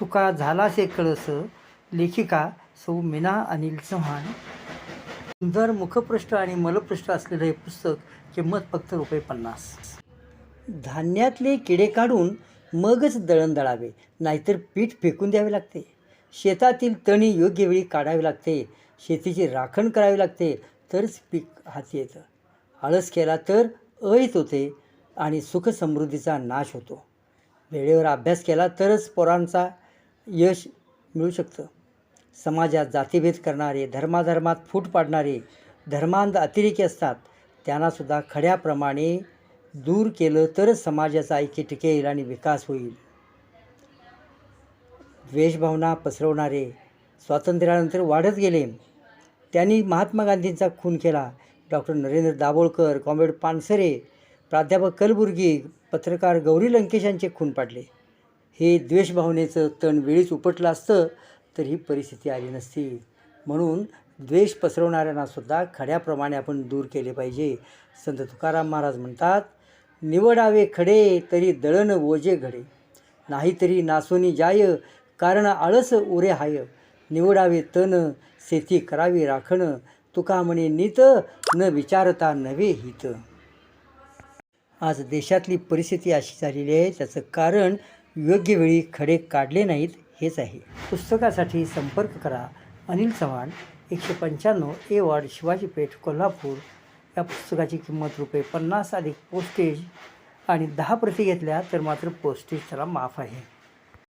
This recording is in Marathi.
तुका झालासे कळस लेखिका सौ मीना अनिल चव्हाण. सुंदर मुखपृष्ठ आणि मलपृष्ठ असलेलं हे पुस्तक किंमत फक्त रुपये पन्नास. धान्यातले किडे काढून मगच दळण दळावे नाहीतर पीठ फेकून द्यावे लागते. शेतातील तणी योग्य वेळी काढावे लागते शेतीची राखण करावी लागते तरच पीक हाती येतं. आळस केला तर अहित होते आणि सुखसमृद्धीचा नाश होतो. वेळेवर अभ्यास केला तरच पोरांचा यश मिळू शकतं. समाजात जातीभेद करणारे धर्माधर्मात फूट पाडणारे धर्मांध अतिरेकी असतात त्यांनासुद्धा खड्याप्रमाणे दूर केलं तरच समाजाचा ऐक्य टिकेल आणि विकास होईल. द्वेषभावना पसरवणारे स्वातंत्र्यानंतर वाढत गेले. त्यांनी महात्मा गांधींचा खून केला. डॉक्टर नरेंद्र दाभोळकर कॉम्रेड पानसरे प्राध्यापक कलबुर्गी पत्रकार गौरी लंकेश यांचे खून पाडले. हे द्वेषभावनेचं तण वेळीच उपटलं असतं तर ही परिस्थिती आली नसती. म्हणून द्वेष पसरवणाऱ्यांनासुद्धा खड्याप्रमाणे आपण दूर केले पाहिजे. संत तुकाराम महाराज म्हणतात निवडावे खडे तरी दळण ओझे घडे. नाहीतरी नासोनी जाय कारण आळस उरे हाय. निवडावे तन शेती करावी राखण. तुका म्हणे नीत न विचारता नवे हित. आज देशातली परिस्थिती अशी झालेली आहे त्याचं कारण योग्य वेळी खडे काढले नाहीत हेच आहे. पुस्तकासाठी संपर्क करा. अनिल चव्हाण एकशे पंच्याण्णव ए वॉर्ड शिवाजी पेठ कोल्हापूर. या पुस्तकाची किंमत रुपये पन्नास अधिक पोस्टेज आणि दहा प्रती घेतल्या तर मात्र पोस्टेज त्याला माफ आहे.